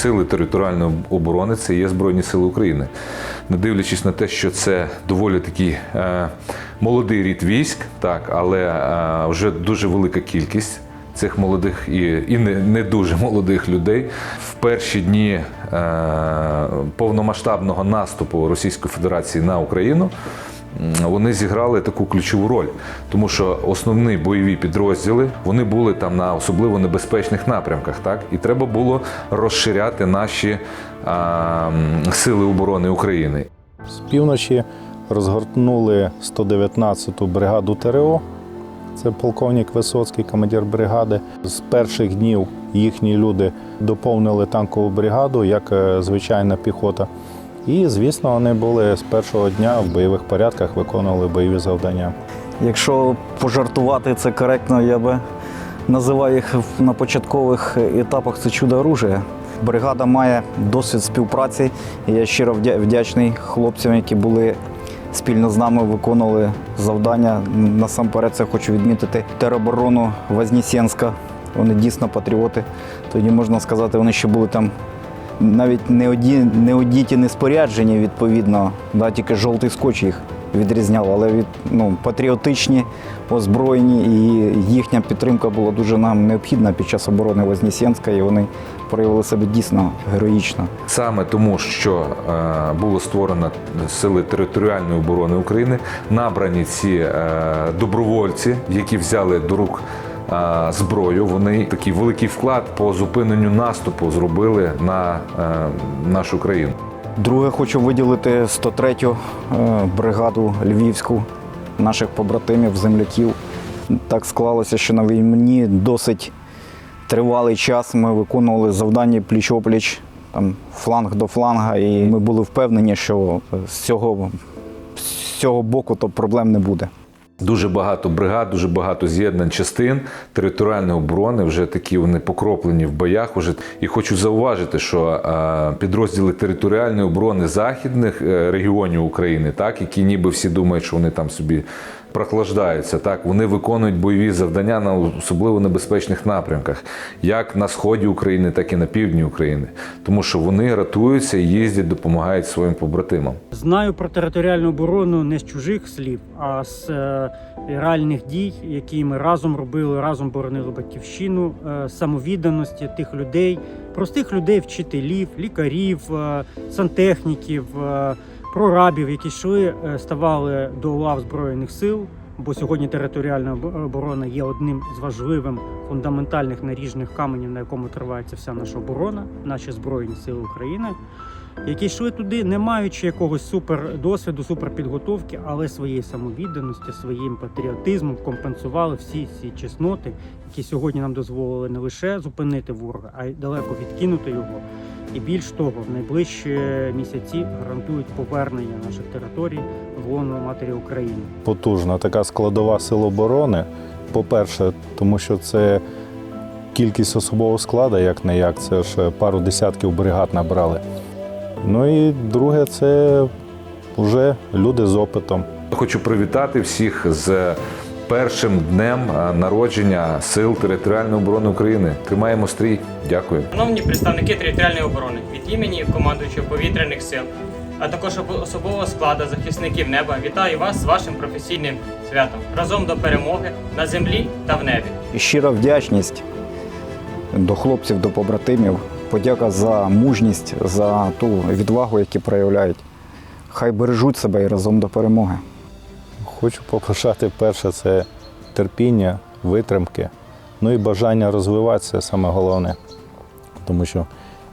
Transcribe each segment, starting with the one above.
сили територіальної оборони це є Збройні Сили України. Не дивлячись на те, що це доволі такий е, молодий рід військ, так, але е, вже дуже велика кількість цих молодих і, і не, не дуже молодих людей в перші дні е, повномасштабного наступу Російської Федерації на Україну. Вони зіграли таку ключову роль, тому що основні бойові підрозділи вони були там на особливо небезпечних напрямках, так і треба було розширяти наші а, сили оборони України. З півночі розгорнули 119-ту бригаду ТРО. Це полковник Висоцький, командир бригади. З перших днів їхні люди доповнили танкову бригаду як е, звичайна піхота. І, звісно, вони були з першого дня в бойових порядках, виконували бойові завдання. Якщо пожартувати це коректно, я би називав їх на початкових етапах це чудо оружия. Бригада має досвід співпраці. і Я щиро вдячний хлопцям, які були спільно з нами, виконували завдання. Насамперед це хочу відмітити тероборону Вознесенська. Вони дійсно патріоти. Тоді можна сказати, вони ще були там навіть не оді, не одіті, не відповідно, да, тільки жовтий скотч їх відрізняв, але від, ну, патріотичні, озброєні, і їхня підтримка була дуже нам необхідна під час оборони Вознесенська, і вони проявили себе дійсно героїчно. Саме тому, що е, було створено сили територіальної оборони України, набрані ці е, добровольці, які взяли до рук зброю. Вони такий великий вклад по зупиненню наступу зробили на е, нашу країну. Друге, хочу виділити 103-ю е, бригаду Львівську наших побратимів, земляків. Так склалося, що на війні досить тривалий час ми виконували завдання пліч-опліч, там, фланг до фланга, і ми були впевнені, що з цього, з цього боку то проблем не буде. Дуже багато бригад, дуже багато з'єднань частин територіальної оборони вже такі вони покроплені в боях. Уже і хочу зауважити, що е, підрозділи територіальної оборони західних е, регіонів України, так які ніби всі думають, що вони там собі прохлаждаються. Так вони виконують бойові завдання на особливо небезпечних напрямках, як на сході України, так і на півдні України, тому що вони ратуються їздять, допомагають своїм побратимам. Знаю про територіальну оборону не з чужих слів, а з е, реальних дій, які ми разом робили, разом боронили батьківщину, е, самовідданості тих людей, простих людей, вчителів, лікарів, е, сантехніків, прорабів, які йшли, е, ставали до лав збройних сил. Бо сьогодні територіальна оборона є одним з важливих фундаментальних наріжних каменів, на якому тривається вся наша оборона, наші збройні сили України які йшли туди, не маючи якогось супер досвіду, супер але своєю самовідданості, своїм патріотизмом компенсували всі ці чесноти, які сьогодні нам дозволили не лише зупинити ворога, а й далеко відкинути його. І більш того, в найближчі місяці гарантують повернення наших територій в лоно матері України. Потужна така складова сил оборони. По-перше, тому що це кількість особового складу, як не як, це ж пару десятків бригад набрали. Ну і друге, це вже люди з опитом. Хочу привітати всіх з першим днем народження сил територіальної оборони України. Тримаємо стрій. Дякую. Шановні представники територіальної оборони від імені командуючого повітряних сил, а також особового складу захисників неба, вітаю вас з вашим професійним святом разом до перемоги на землі та в небі. І щира вдячність до хлопців, до побратимів. Подяка за мужність, за ту відвагу, яку проявляють. Хай бережуть себе і разом до перемоги. Хочу побажати перше це терпіння, витримки, ну і бажання розвиватися саме головне. Тому що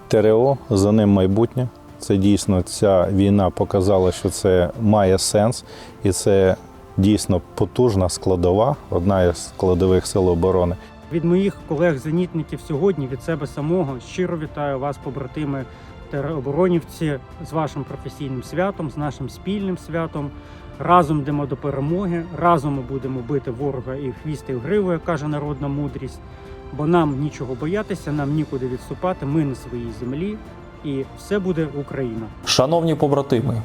ТРО за ним майбутнє. Це дійсно ця війна показала, що це має сенс, і це дійсно потужна складова, одна із складових сил оборони. Від моїх колег-зенітників сьогодні від себе самого щиро вітаю вас, побратими тероборонівці, з вашим професійним святом, з нашим спільним святом. Разом йдемо до перемоги, разом ми будемо бити ворога і в хвіст, і в гриву, як каже народна мудрість. Бо нам нічого боятися, нам нікуди відступати. Ми на своїй землі, і все буде Україна. Шановні побратими,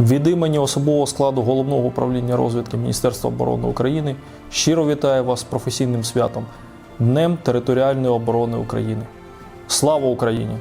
від імені особового складу головного управління розвідки Міністерства оборони України щиро вітаю вас з професійним святом Днем територіальної оборони України. Слава Україні!